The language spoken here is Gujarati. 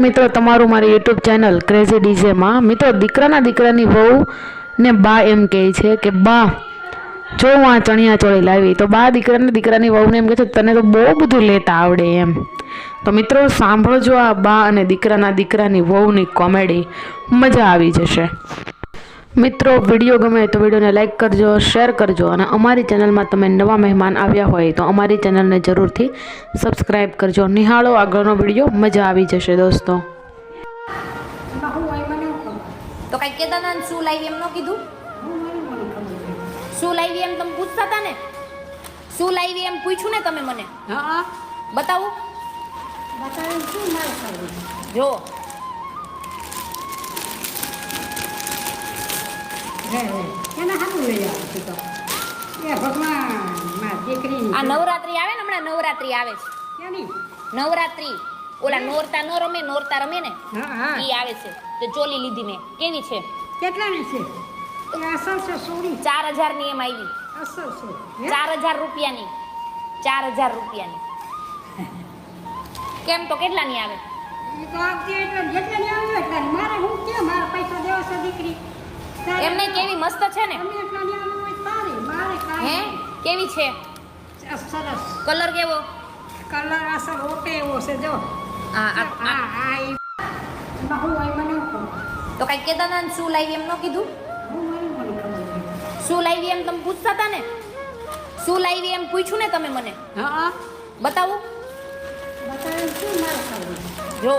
મિત્રો, તમારું મારી યુટ્યુબ ચેનલ ક્રેઝી ડીજેમાં મિત્રો, દીકરાના દીકરાની વહુ ને બા એમ કહે છે કે, બા, જો હું આ ચણિયા ચોળી લાવી. તો બા દીકરાને દીકરાની વહુને એમ કહે છે, તને તો બહુ બધું લેતા આવડે એમ. તો મિત્રો, સાંભળજો આ બા અને દીકરાના દીકરાની વહુની કોમેડી. મજા આવી જશે. મિત્રો વીડિયો ગમે તો વિડીયોને લાઈક કરજો શેર કરજો અને અમારી ચેનલમાં તમે નવા મહેમાન આવ્યા હોય તો અમારી ચેનલને જરૂરથી સબસ્ક્રાઈબ કરજો. નિહાળો આગળનો વીડિયો મજા આવી જશે દોસ્તો. તો કઈ કેતા હતા શું લાવી એમ ન કીધું? શું લાવી એમ તમે પૂછતા હતા ને? શું લાવી એમ પૂછ્યું ને તમે મને? હા બતાવું. બતાવીને શું મારે જો હે હે. એને સારું લઈ આવતી તો. એ ભગવાન મારી દીકરી આ નવરાત્રી આવે ને હમણાં નવરાત્રી આવે છે. ક્યાંની નવરાત્રી. ઓલા નોરતા ન રમે નોરતા રમે ને? હા હા. આવે છે. તો ચોલી લીધી મેં. કેવી છે? કેટલાની છે? અસલ છે સોરી ચાર હજારની એમ આવી. અસલ છે. ચાર હજાર રૂપિયાની. ચાર હજાર રૂપિયાની. કેમ તો કેટલાની આવે? તો આવતી એટલે જેટલાની આવે એટલાની. મારે હું કે મારે તારે નહીં કેવી મસ્ત છે ને? હે? કેવી છે? સરસ. કલર કેવો? કલર અસલ ઓકે એવો છે જો. આ તો કઈ કેતા હતા ને શું લાવી એમ ન કીધું? શું લાવી એમ તમે પૂછતા હતા ને? શું લાવી એમ પૂછ્યું ને તમે મને? હા બતાવું. બતાવું શું મારે જો